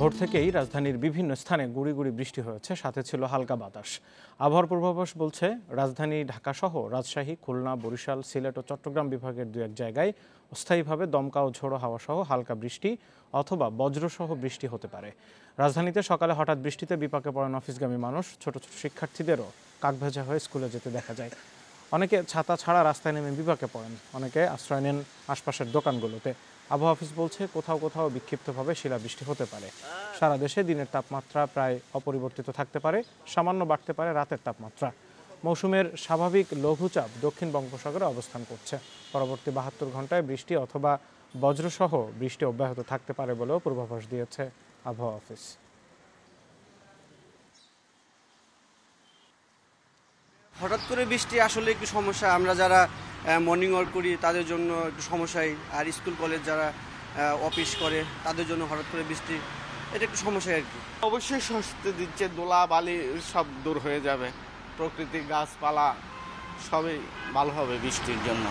ভোর থেকেই রাজধানীর বিভিন্ন স্থানে গুড়ি গুড়ি বৃষ্টি হয়েছে, সাথে ছিল হালকা বাতাস। আবহাওয়ার পূর্বাভাস বলছে, রাজধানী ঢাকাসহ রাজশাহী, খুলনা, বরিশাল, সিলেট ও চট্টগ্রাম বিভাগের দু এক জায়গায় অস্থায়ীভাবে দমকা ও ঝোড়ো হাওয়া সহ হালকা বৃষ্টি অথবা বজ্রসহ বৃষ্টি হতে পারে। রাজধানীতে সকালে হঠাৎ বৃষ্টিতে বিপাকে পড়েন অফিসগামী মানুষ, ছোট ছোট শিক্ষার্থীদেরও কাকভেজা হয়ে স্কুলে যেতে দেখা যায়। অনেকে ছাতা ছাড়া রাস্তায় নেমে বিপাকে পড়েন। অনেকে আশ্রয় নেন আশপাশের দোকানগুলোতে। আবহাওয়া অফিস বলছে কোথাও কোথাও বিক্ষিপ্তভাবে শিলাবৃষ্টি হতে পারে। সারা দেশে দিনের তাপমাত্রা প্রায় অপরিবর্তিত থাকতে পারে, সামান্য বাড়তে পারে রাতের তাপমাত্রা। মৌসুমের স্বাভাবিক লঘুচাপ দক্ষিণ বঙ্গোপসাগরে অবস্থান করছে। পরবর্তী বাহাত্তর ঘন্টায় বৃষ্টি অথবা বজ্রসহ বৃষ্টি অব্যাহত থাকতে পারে বলেও পূর্বাভাস দিয়েছে আবহাওয়া অফিস। হঠাৎ করে বৃষ্টি আসলে একটু সমস্যা। আমরা যারা মর্নিং ওয়ার্ক করি, তাদের জন্য একটু সমস্যাই। আর স্কুল, কলেজ যারা অফিস করে, তাদের জন্য হঠাৎ করে বৃষ্টি, এটা একটু সমস্যা আর কি। অবশ্যই স্বস্তি দিচ্ছে, দোলা বালি সব দূর হয়ে যাবে। প্রকৃতি, গাছপালা, সবই ভালো হবে বৃষ্টির জন্য।